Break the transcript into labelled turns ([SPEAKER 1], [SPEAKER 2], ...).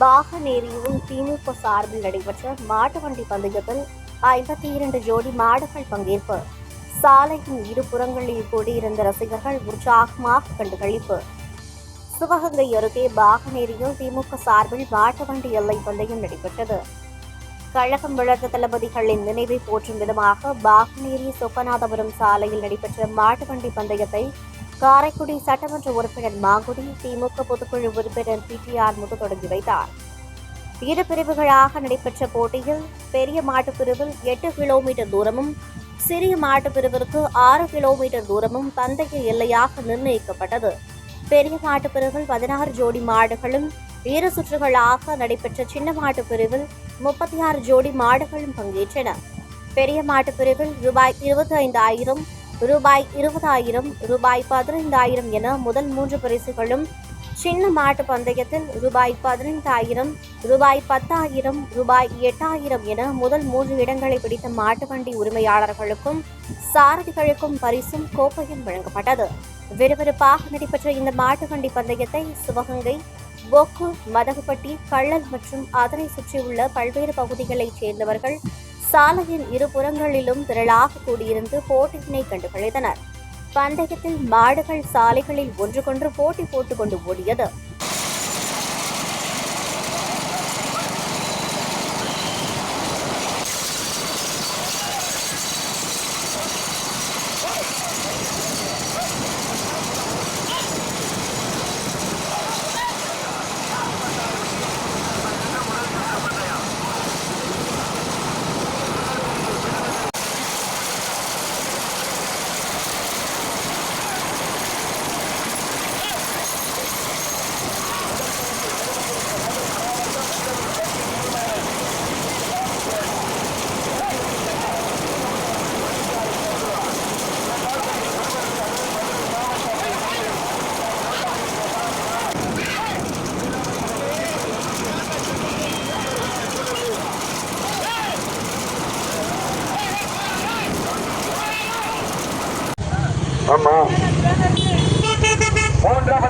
[SPEAKER 1] பாகநேரியில் திமுக சார்பில் நடைபெற்ற மாட்டு வண்டி பந்தயத்தில் ஐம்பத்தி இரண்டு ஜோடி மாடுகள் பங்கேற்பு. சாலையின் இரு புறங்களில் கூடியிருந்த ரசிகர்கள் உற்சாகமாக கண்டுகளிப்பு சிவகங்கை அருகே பாகநேரியில் திமுக சார்பில் மாட்டு வண்டி எல்லை பந்தயம் நடைபெற்றது. கழகம் விளக்க தளபதிகளின் நினைவை போற்றும் விதமாக பாகநேரி சொப்பநாதபுரம் சாலையில் நடைபெற்ற மாட்டு வண்டி பந்தயத்தை காரைக்குடி சட்டமன்ற உறுப்பினர் மாங்குடி திமுக பொதுக்குழு உறுப்பினர் பிடிஆர் முத்து தொடங்கி வைத்தார். இரு பிரிவுகளாக நடைபெற்ற போட்டியில் பெரிய மாட்டுப் பிரிவில் எட்டு கிலோமீட்டர் தூரமும் சிறிய மாட்டுப் பிரிவிற்கு ஆறு கிலோமீட்டர் தூரமும் பந்தய எல்லையாக நிர்ணயிக்கப்பட்டது. பெரிய மாட்டுப் பிரிவில் பதினாறு ஜோடி மாடுகளும் இரு சுற்றுகளாக நடைபெற்ற சின்ன மாட்டுப் பிரிவில் முப்பத்தி ஆறு ஜோடி மாடுகளும் பங்கேற்றன. பெரிய மாட்டுப் பிரிவில் ரூபாய் இருபத்தி ஐந்தாயிரம் ரூபாய் இருபதாயிரம் ரூபாய் பதினைந்தாயிரம் என முதல் மூன்று பரிசுகளும் சின்ன மாட்டு பந்தயத்தில் ரூபாய் பதினைந்தாயிரம் ரூபாய் பத்தாயிரம் ரூபாய் எட்டாயிரம் என முதல் மூன்று இடங்களை பிடித்த மாட்டு வண்டி உரிமையாளர்களுக்கும் சாரதிகளுக்கும் பரிசும் கோப்பையும் வழங்கப்பட்டது. விறுவிறுப்பாக நடைபெற்ற இந்த மாட்டு வண்டி பந்தயத்தை சிவகங்கை போக்கு மதகுப்பட்டி கள்ளல் மற்றும் அதனை சுற்றியுள்ள பல்வேறு பகுதிகளைச் சேர்ந்தவர்கள் சாலையின் இருபுறங்களிலும் திரளாக கூடியிருந்து போட்டியினை கண்டுகளித்தனர் பந்தயத்தில் மாடுகள் சாலைகளில் ஒன்றுக்கொன்று போட்டி போட்டுக் கொண்டு ஓடியது. Vamos. Vamos trabalhar.